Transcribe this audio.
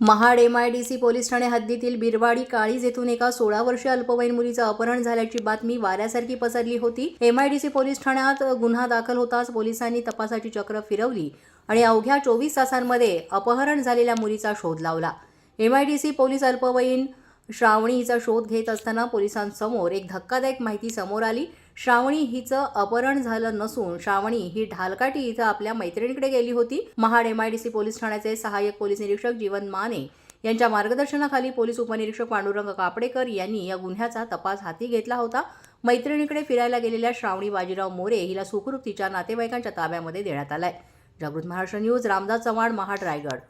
Mahad M I D C police Thane हद्दीतील बिरवाडी काळीज येथून एका सोळा वर्षीय अल्पवयीन मुलीचं अपहरण झाल्याची बातमी वाऱ्यासारखी पसरली होती. M I D C police ठाण्यात गुन्हा दाखल होताच पोलिसांनी तपासाची चक्र फिरवली आणि अवघ्या चोवीस तासांमध्ये अपहरण झालेल्या मुलीचा शोध लावला. M I D C police अल्पवयीन श्रावणी हिचा शोध घेत असताना पोलिसांसमोर एक धक्कादायक माहिती समोर आली. श्रावणी हिचं अपहरण झालं नसून श्रावणी ही ढालकाठी इथं आपल्या मैत्रिणीकडे गेली होती. महाड एमआयडीसी पोलीस ठाण्याचे सहाय्यक पोलीस निरीक्षक जीवन माने यांच्या मार्गदर्शनाखाली पोलीस उपनिरीक्षक पांडुरंग कापडेकर यांनी या गुन्ह्याचा तपास हाती घेतला होता. मैत्रिणीकडे फिरायला गेलेल्या श्रावणी बाजीराव मोरे हिला सुखरूप तिच्या नातेवाईकांच्या ताब्यामध्ये देण्यात आलाय. जागृत महाराष्ट्र न्यूज रामदास चव्हाण महाड रायगड.